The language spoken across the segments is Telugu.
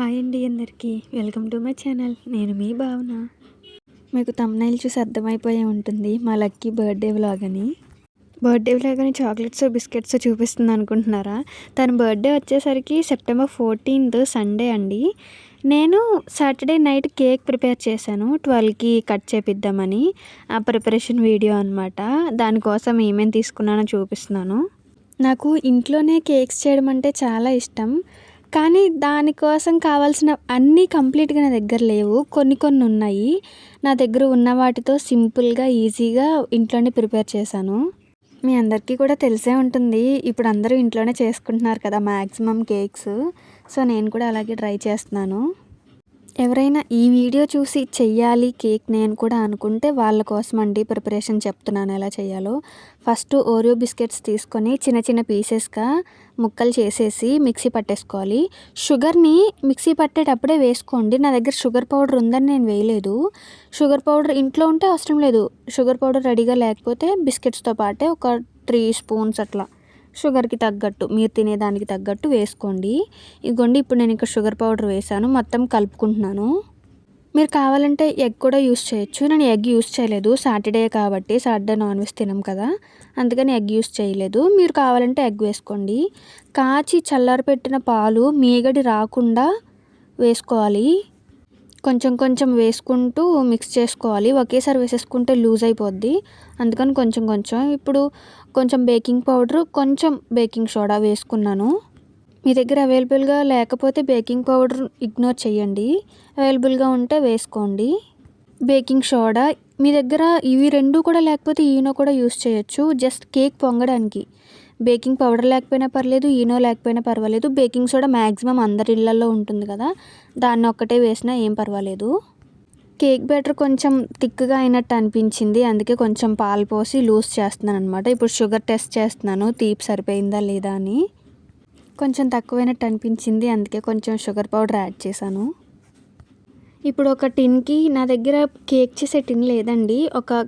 హాయ్ అండి అందరికీ. Welcome to my channel. నేను మీ భావన. మీకు తమ్నైల్ చూసి అర్థమైపోయే ఉంటుంది. మా లక్కీ బర్త్డే వ్లాగ్ అని. బర్త్డే వ్లాగ్ అని చాక్లెట్స్ బిస్కెట్స్ చూపిస్తుంది అనుకుంటున్నారా? తన బర్త్డే వచ్చేసరికి సెప్టెంబర్ ఫోర్టీన్త్ సండే అండి. నేను సాటర్డే నైట్ కేక్ ప్రిపేర్ చేశాను. ట్వెల్వ్కి కట్ చేపిద్దామని. ఆ ప్రిపరేషన్ వీడియో అనమాట దానికోసం ఏమేమి తీసుకున్నానో చూపిస్తున్నాను. నాకు ఇంట్లోనే కేక్స్ చేయడం అంటే చాలా ఇష్టం. కానీ దానికోసం కావాల్సిన అన్నీ కంప్లీట్గా నా దగ్గర లేవు. కొన్ని కొన్ని ఉన్నాయి. నా దగ్గర ఉన్న వాటితో సింపుల్గా ఈజీగా ఇంట్లోనే ప్రిపేర్ చేశాను. మీ అందరికీ కూడా తెలిసే ఉంటుంది. ఇప్పుడు అందరూ ఇంట్లోనే చేసుకుంటున్నారు కదా మ్యాక్సిమం కేక్స్. సో నేను కూడా అలాగే ట్రై చేస్తున్నాను. ఎవరైనా ఈ వీడియో చూసి చెయ్యాలి కేక్ నేను కూడా అనుకుంటే వాళ్ళ కోసం అండి ప్రిపరేషన్ చెప్తున్నాను ఎలా చేయాలో. ఫస్ట్ ఓరియో బిస్కెట్స్ తీసుకొని చిన్న చిన్న పీసెస్గా ముక్కలు చేసేసి మిక్సీ పట్టేసుకోవాలి. షుగర్ని మిక్సీ పట్టేటప్పుడే వేసుకోండి. నా దగ్గర షుగర్ పౌడర్ ఉందని నేను వేయలేదు. షుగర్ పౌడర్ ఇంట్లో ఉంటే అవసరం లేదు. షుగర్ పౌడర్ రెడీగా లేకపోతే బిస్కెట్స్తో పాటే ఒక త్రీ స్పూన్స్ అట్లా. షుగర్కి తగ్గట్టు మీరు తినేదానికి తగ్గట్టు వేసుకోండి. ఇదిగోండి ఇప్పుడు నేను ఇక్కడ షుగర్ పౌడర్ వేసాను మొత్తం కలుపుకుంటున్నాను. మీరు కావాలంటే ఎగ్ కూడా యూస్ చేయొచ్చు. నేను ఎగ్ యూస్ చేయలేదు. సాటర్డే కాబట్టి సాటర్డే నాన్ వెజ్ తినం కదా. అందుకని ఎగ్ యూస్ చేయలేదు. మీరు కావాలంటే ఎగ్ వేసుకోండి. కాచి చల్లారపెట్టిన పాలు మీగడి రాకుండా వేసుకోవాలి. కొంచెం కొంచెం వేసుకుంటూ మిక్స్ చేసుకోవాలి. ఒకేసారి వేసేసుకుంటే లూజ్ అయిపోద్ది. అందుకని కొంచెం కొంచెం. ఇప్పుడు కొంచెం బేకింగ్ పౌడర్ కొంచెం బేకింగ్ సోడా వేసుకున్నాను. మీ దగ్గర అవైలబుల్గా లేకపోతే బేకింగ్ పౌడర్ ఇగ్నోర్ చేయండి. అవైలబుల్గా ఉంటే వేసుకోండి. బేకింగ్ సోడా మీ దగ్గర ఇవి రెండు కూడా లేకపోతే ఈనో కూడా యూస్ చేయొచ్చు. జస్ట్ కేక్ పొంగడానికి. బేకింగ్ పౌడర్ లేకపోయినా పర్లేదు ఈనో లేకపోయినా పర్వాలేదు. బేకింగ్ సోడా మ్యాక్సిమం అందరి ఇళ్ళలో ఉంటుంది కదా దాన్ని ఒక్కటే వేసినా ఏం పర్వాలేదు. కేక్ బ్యాటర్ కొంచెం థిక్గా అయినట్టు అనిపించింది. అందుకే కొంచెం పాలు పోసి లూజ్ చేస్తున్నాను అనమాట ఇప్పుడు షుగర్ టెస్ట్ చేస్తున్నాను. తీపి సరిపోయిందా లేదా అని. కొంచెం తక్కువైనట్టు అనిపించింది. అందుకే కొంచెం షుగర్ పౌడర్ యాడ్ చేశాను. ఇప్పుడు ఒక టిన్కి నా దగ్గర కేక్ చేసే టిన్ లేదండి. ఒక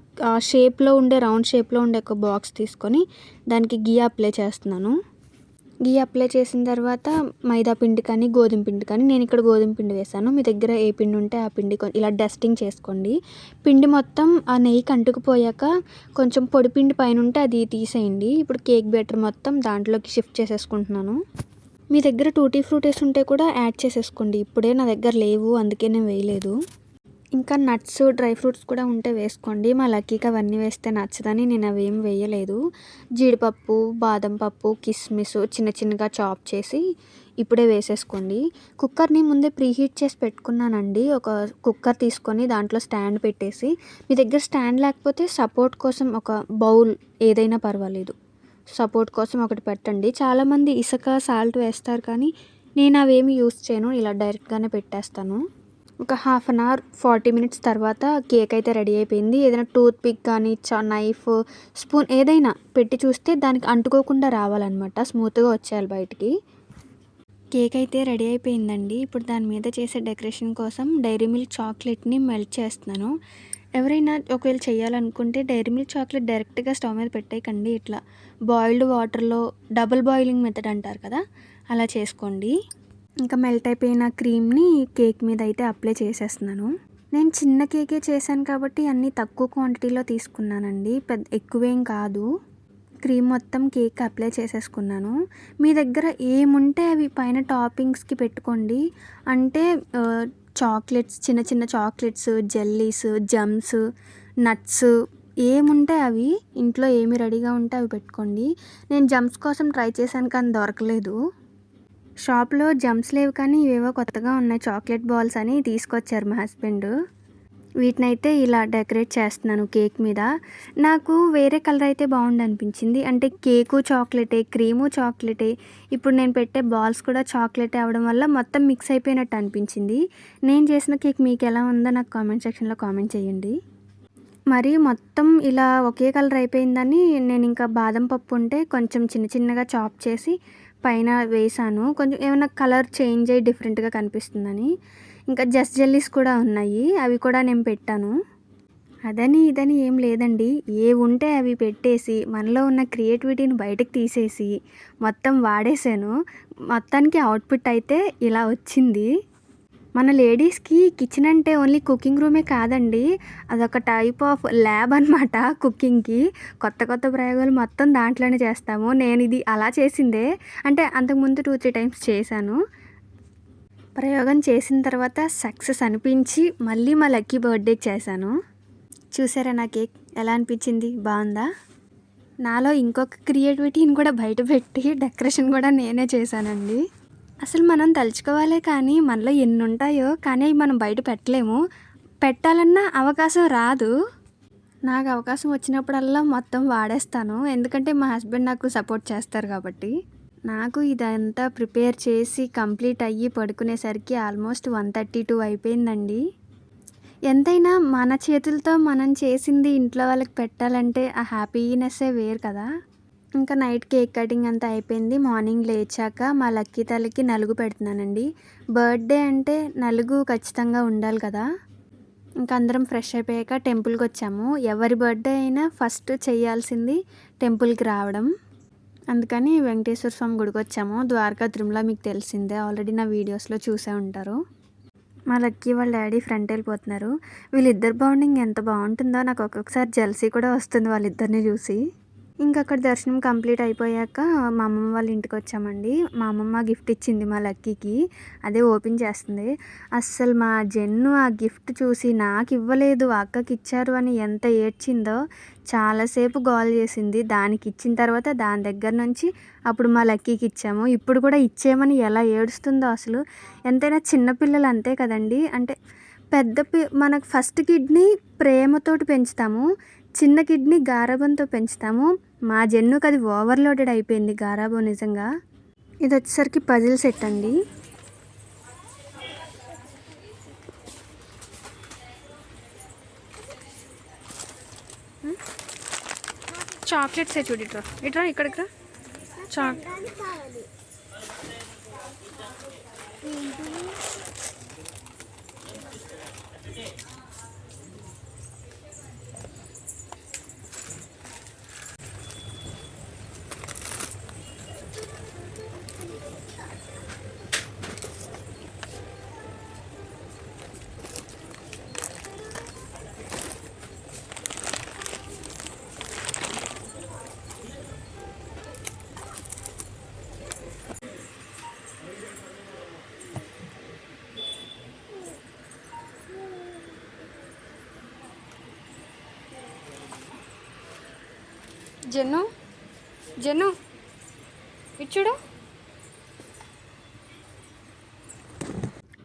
షేప్లో ఉండే రౌండ్ షేప్లో ఉండే ఒక బాక్స్ తీసుకొని దానికి గీ అప్లై చేస్తున్నాను. గీ అప్లై చేసిన తర్వాత మైదా పిండి కానీ గోధుమ పిండి కానీ నేను ఇక్కడ గోధుమ పిండి వేసాను మీ దగ్గర ఏ పిండి ఉంటే ఆ పిండి ఇలా డస్టింగ్ చేసుకోండి. పిండి మొత్తం ఆ నెయ్యి కంటుకుపోయాక కొంచెం పొడి పిండి పైన ఉంటే అది తీసేయండి. ఇప్పుడు కేక్ బ్యాటర్ మొత్తం దాంట్లోకి షిఫ్ట్ చేసేసుకుంటున్నాను. మీ దగ్గర టూటీ ఫ్రూటీస్ ఉంటే కూడా యాడ్ చేసేసుకోండి. ఇప్పుడే నా దగ్గర లేవు అందుకే నేను వేయలేదు. ఇంకా నట్స్ డ్రై ఫ్రూట్స్ కూడా ఉంటే వేసుకోండి. మా లక్కీకి అవన్నీ వేస్తే నచ్చదని నేను అవి ఏం వేయలేదు. జీడిపప్పు బాదం పప్పు కిస్మిస్ చిన్న చిన్నగా చాప్ చేసి ఇప్పుడే వేసేసుకోండి. కుక్కర్ని ముందే ప్రీహీట్ చేసి పెట్టుకున్నానండి. ఒక కుక్కర్ తీసుకొని దాంట్లో స్టాండ్ పెట్టేసి మీ దగ్గర స్టాండ్ లేకపోతే సపోర్ట్ కోసం ఒక బౌల్ ఏదైనా పర్వాలేదు. సపోర్ట్ కోసం ఒకటి పెట్టండి. చాలామంది ఇసుక సాల్ట్ వేస్తారు కానీ నేను అవేమి యూస్ చేయను. ఇలా డైరెక్ట్గానే పెట్టేస్తాను. ఒక half an hour forty minutes తర్వాత కేక్ అయితే రెడీ అయిపోయింది. ఏదైనా టూత్ పిక్ కానీ చ నైఫ్ స్పూన్ ఏదైనా పెట్టి చూస్తే దానికి అంటుకోకుండా రావాలన్నమాట. స్మూత్గా వచ్చేయాలి బయటికి. కేక్ అయితే రెడీ అయిపోయిందండి. ఇప్పుడు దాని మీద చేసే డెకరేషన్ కోసం డైరీ మిల్క్ చాక్లెట్ని మెల్ట్ చేస్తున్నాను. ఎవరైనా ఒకవేళ చేయాలనుకుంటే డైరీ మిల్క్ చాక్లెట్ డైరెక్ట్గా స్టవ్ మీద పెట్టేయకండి. ఇట్లా బాయిల్డ్ వాటర్లో డబుల్ బాయిలింగ్ మెథడ్ అంటారు కదా అలా చేసుకోండి. ఇంకా మెల్ట్ అయిపోయిన క్రీమ్ని కేక్ మీద అయితే అప్లై చేసేస్తున్నాను. నేను చిన్న కేకే చేశాను కాబట్టి అన్నీ తక్కువ క్వాంటిటీలో తీసుకున్నానండి. పెద్ద ఎక్కువేం కాదు. క్రీమ్ మొత్తం కేక్ అప్లై చేసేసుకున్నాను. మీ దగ్గర ఏముంటే అవి పైన టాపింగ్స్కి పెట్టుకోండి. అంటే చాక్లెట్స్ చిన్న చిన్న చాక్లెట్స్ జెల్లీస్ జమ్స్ నట్స్ ఏముంటే అవి ఇంట్లో ఏమి రెడీగా ఉంటే అవి పెట్టుకోండి. నేను జమ్స్ కోసం ట్రై చేశాను కానీ దొరకలేదు. షాప్లో జమ్స్ లేవు కానీ ఇవేవో కొత్తగా ఉన్నాయి. చాక్లెట్ బాల్స్ అని తీసుకొచ్చారు మా హస్బెండ్. అయితే ఇలా డెకరేట్ చేస్తున్నాను కేక్ మీద. నాకు వేరే కలర్ అయితే బాగుండి అనిపించింది అంటే కేకు చాక్లెటే క్రీము చాక్లెటే ఇప్పుడు నేను పెట్టే బాల్స్ కూడా చాక్లెటే అవ్వడం వల్ల మొత్తం మిక్స్ అయిపోయినట్టు అనిపించింది. నేను చేసిన కేక్ మీకు ఎలా ఉందో నాకు కామెంట్ సెక్షన్లో కామెంట్ చేయండి. మరి మొత్తం ఇలా ఒకే కలర్ అయిపోయిందని నేను ఇంకా బాదం పప్పు ఉంటే కొంచెం చిన్న చిన్నగా చాప్ చేసి పైన వేసాను కొంచెం ఏమైనా కలర్ చేంజ్ అయ్యి డిఫరెంట్గా కనిపిస్తుందని. ఇంకా జస్ట్ జెల్లీస్ కూడా ఉన్నాయి. అవి కూడా నేను పెట్టాను. అదని ఇదని ఏం లేదండి. ఏ ఉంటే అవి పెట్టేసి మనలో ఉన్న క్రియేటివిటీని బయటకు తీసేసి మొత్తం వాడేసాను మొత్తానికి అవుట్పుట్ అయితే ఇలా వచ్చింది. మన లేడీస్‌కి కిచెన్ అంటే ఓన్లీ కుకింగ్ రూమే కాదండి. అదొక టైప్ ఆఫ్ ల్యాబ్ అనమాట కుకింగ్‌కి. కొత్త కొత్త ప్రయోగాలు మొత్తం దాంట్లోనే చేస్తాము. నేను ఇది అలా చేసిందే. అంటే అంతకుముందు 2, 3 టైమ్స్ చేశాను. ప్రయోగం చేసిన తర్వాత సక్సెస్ అనిపించి మళ్ళీ మా లక్కీ బర్త్‌డేకి చేశాను. చూసారా నా కేక్ ఎలా అనిపించింది? బాగుందా నాలో ఇంకొక క్రియేటివిటీని కూడా బయట పెట్టి డెకరేషన్ కూడా నేనే చేశానండి. అసలు మనం తలుచుకోవాలే కానీ మనలో ఎన్ని ఉంటాయో కానీ అవి మనం బయట పెట్టలేము. పెట్టాలన్నా అవకాశం రాదు. నాకు అవకాశం వచ్చినప్పుడల్లా మొత్తం వాడేస్తాను. ఎందుకంటే మా హస్బెండ్ నాకు సపోర్ట్ చేస్తారు కాబట్టి. నాకు ఇదంతా ప్రిపేర్ చేసి కంప్లీట్ అయ్యి పడుకునేసరికి ఆల్మోస్ట్ 1:32 అయిపోయిందండి. ఎంతైనా మన చేతులతో మనం చేసింది ఇంట్లో వాళ్ళకి పెట్టాలంటే ఆ హ్యాపీనెస్సే వేరు కదా! ఇంకా నైట్ కేక్ కటింగ్ అంతా అయిపోయింది. మార్నింగ్ లేచాక మా లక్కీ తల్లికి నలుగు పెడుతున్నానండి. బర్త్‌డే అంటే నలుగు ఖచ్చితంగా ఉండాలి కదా! ఇంకా అందరం ఫ్రెష్ అయిపోయాక టెంపుల్కి వచ్చాము ఎవరి బర్త్‌డే అయినా ఫస్ట్ చేయాల్సింది టెంపుల్‌కి రావడం. అందుకని వెంకటేశ్వర స్వామి గుడికి వచ్చాము ద్వారకా, తిరుమల మీకు తెలిసిందే. ఆల్రెడీ నా వీడియోస్‌లో చూసే ఉంటారు. మా లక్కీ వాళ్ళ డాడీ ఫ్రంట్ వెళ్ళిపోతున్నారు. వీళ్ళిద్దరి బాండింగ్ ఎంత బాగుంటుందో నాకు ఒక్కొక్కసారి జెల్సీ కూడా వస్తుంది వాళ్ళిద్దరిని చూసి. ఇంక అక్కడ దర్శనం కంప్లీట్ అయిపోయాక మా అమ్మమ్మ వాళ్ళ ఇంటికి వచ్చామండి మా అమ్మమ్మ గిఫ్ట్ ఇచ్చింది మా లక్కీకి. అదే ఓపెన్ చేస్తుంది. అస్సలు మా జెన్ను ఆ గిఫ్ట్ చూసి నాకు ఇవ్వలేదు అక్కకిచ్చారు అని ఎంత ఏడ్చిందో చాలాసేపు గోల్ చేసింది దానికి ఇచ్చిన తర్వాత దాని దగ్గర నుంచి అప్పుడు మా లక్కీకి ఇచ్చాము. ఇప్పుడు కూడా ఇచ్చేయమని ఎలా ఏడుస్తుందో అసలు. ఎంతైనా చిన్నపిల్లలు అంతే కదండీ! అంటే పెద్ద పి మనకు ఫస్ట్ కిడ్నీ ప్రేమతోటి పెంచుతాము. చిన్న కిడ్నీ గారాబంతో పెంచుతాము. మా జెన్నుకది ఓవర్‌లోడెడ్ అయిపోయింది గారాబం నిజంగా. ఇది వచ్చేసరికి పజిల్ సెట్ అండి. చాక్లెట్స్ చూడు ఇట్రా ఇట్రా ఇక్కడికి రా. చాక్ జను జను ఇచ్చుడు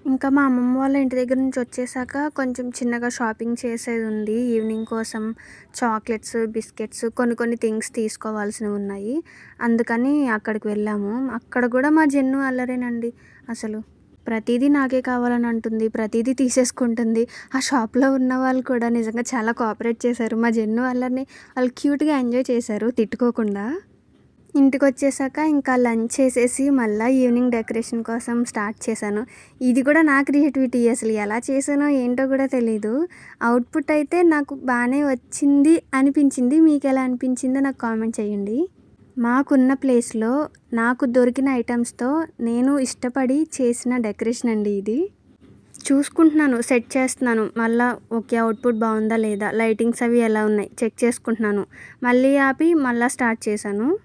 ఇంకా మా అమ్మమ్మ వాళ్ళ ఇంటి దగ్గర నుంచి వచ్చేసాక కొంచెం చిన్నగా షాపింగ్ చేసేది ఉంది. ఈవినింగ్ కోసం చాక్లెట్స్ బిస్కెట్స్ కొన్ని కొన్ని థింగ్స్ తీసుకోవాల్సినవి ఉన్నాయి. అందుకని అక్కడికి వెళ్ళాము. అక్కడ కూడా మా జెన్ను అల్లరేనండి అసలు. ప్రతిదీ నాకే కావాలని అంటుంది ప్రతిదీ తీసేసుకుంటుంది. ఆ షాప్లో ఉన్న వాళ్ళు కూడా నిజంగా చాలా కోఆపరేట్ చేశారు. మా జెన్ను వాళ్ళని వాళ్ళు క్యూట్గా ఎంజాయ్ చేశారు తిట్టుకోకుండా. ఇంటికి వచ్చేసాక ఇంకా లంచ్ చేసేసి మళ్ళీ ఈవినింగ్ డెకరేషన్ కోసం స్టార్ట్ చేశాను. ఇది కూడా నా క్రియేటివిటీ అసలు. ఎలా చేశానో ఏంటో కూడా తెలీదు. అవుట్పుట్ అయితే నాకు బాగానే వచ్చింది అనిపించింది. మీకు ఎలా అనిపించిందో నాకు కామెంట్ చేయండి. మాకున్న ప్లేస్లో నాకు దొరికిన ఐటమ్స్తో నేను ఇష్టపడి చేసిన డెకరేషన్ అండి ఇది. చూసుకుంటున్నాను సెట్ చేస్తున్నాను. మళ్ళీ ఓకే అవుట్పుట్ బాగుందా లేదా? లైటింగ్స్ అవి ఎలా ఉన్నాయి? చెక్ చేసుకుంటున్నాను. మళ్ళీ ఆపి మళ్ళీ స్టార్ట్ చేశాను.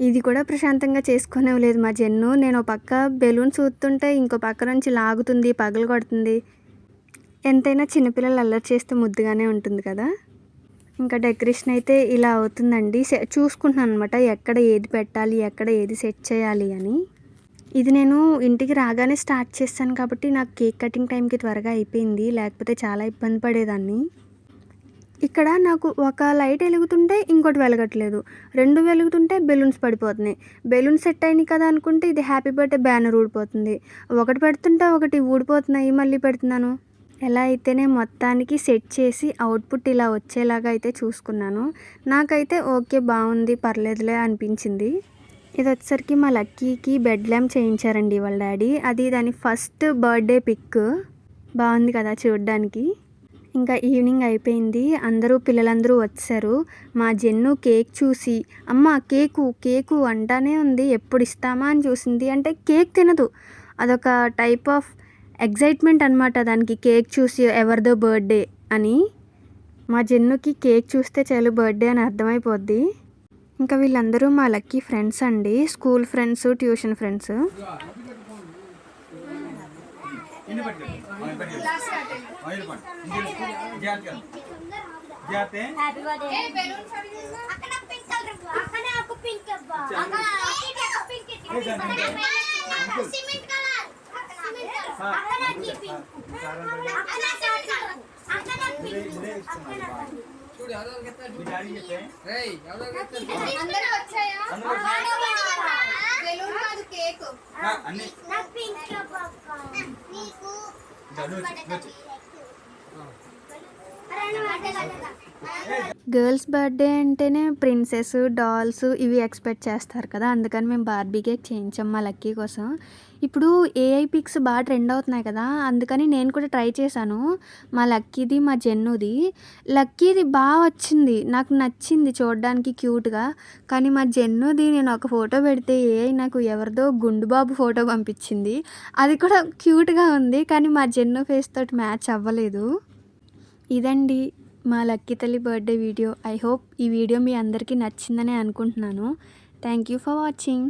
ఇది కూడా ప్రశాంతంగా చేసుకునేలేదు మా జెన్ను నేను పక్క బెలూన్స్ ఊతుంటే ఇంకో పక్క నుంచి లాగుతుంది పగలు కొడుతుంది. ఎంతైనా చిన్నపిల్లలు అల్లరి చేస్తే ముద్దుగానే ఉంటుంది కదా? ఇంకా డెకరేషన్ అయితే ఇలా అవుతుందండి. చూసుకుంటున్నాను అనమాట ఎక్కడ ఏది పెట్టాలి ఎక్కడ ఏది సెట్ చేయాలి అని. ఇది నేను ఇంటికి రాగానే స్టార్ట్ చేస్తాను కాబట్టి నాకు కేక్ కటింగ్ టైంకి త్వరగా అయిపోయింది. లేకపోతే చాలా ఇబ్బంది పడేదాన్ని. ఇక్కడ నాకు ఒక లైట్ వెలుగుతుంటే ఇంకోటి వెలగట్లేదు. రెండు వెలుగుతుంటే బెలూన్స్ పడిపోతున్నాయి. బెలూన్స్ సెట్ అయినాయి కదా అనుకుంటే ఇది హ్యాపీ బర్త్డే బ్యానర్ ఊడిపోతుంది. ఒకటి పెడుతుంటే ఒకటి ఊడిపోతున్నాయి. మళ్ళీ పెడుతున్నాను. ఎలా అయితేనే మొత్తానికి సెట్ చేసి అవుట్పుట్ ఇలా వచ్చేలాగా అయితే చూసుకున్నాను. నాకైతే ఓకే బాగుంది పర్లేదులే అనిపించింది. ఇది వచ్చేసరికి మా లక్కీకి బెడ్ ల్యాంప్ చేయించారండి వాళ్ళ డాడీ. అది దాని ఫస్ట్ బర్త్డే పిక్. బాగుంది కదా చూడడానికి. ఇంకా ఈవినింగ్ అయిపోయింది. అందరూ పిల్లలందరూ వచ్చారు. మా జెన్ను కేక్ చూసి అమ్మ కేకు కేకు అంటానే ఉంది. ఎప్పుడు ఇస్తామా? అని చూసింది. అంటే కేక్ తినదు. అదొక టైప్ ఆఫ్ ఎగ్జైట్మెంట్ అనమాట దానికి. కేక్ చూసి ఎవరిదో బర్త్డే అని. మా జెన్నుకి కేక్ చూస్తే చాలు బర్త్డే అని అర్థమైపోద్ది. ఇంకా వీళ్ళందరూ మా లక్కీ ఫ్రెండ్స్ అండి. School friends tuition friends. Girls birthday అంటేనే ప్రిన్సెస్ డాల్స్ ఇవి ఎక్స్పెక్ట్ చేస్తారు కదా. అందుకని మేము బార్బీ కేక్ చేయించాం మా లక్కీ కోసం. ఇప్పుడు ఏఐ పిక్స్ బాగా ట్రెండ్ అవుతున్నాయి కదా అందుకని నేను కూడా ట్రై చేశాను. మా లక్కీది మా జెన్నుది లక్కీది బాగా వచ్చింది నాకు నచ్చింది చూడడానికి క్యూట్గా కానీ మా జెన్నుది నేను ఒక ఫోటో పెడితే ఏఐ నాకు ఎవరిదో గుండుబాబు ఫోటో పంపించింది. అది కూడా క్యూట్గా ఉంది కానీ మా జెన్ను ఫేస్ తోటి మ్యాచ్ అవ్వలేదు. ఇదండి మా లక్కీ తల్లి బర్త్డే వీడియో ఐ హోప్ ఈ వీడియో మీ అందరికీ నచ్చిందని అనుకుంటున్నాను. Thank you for watching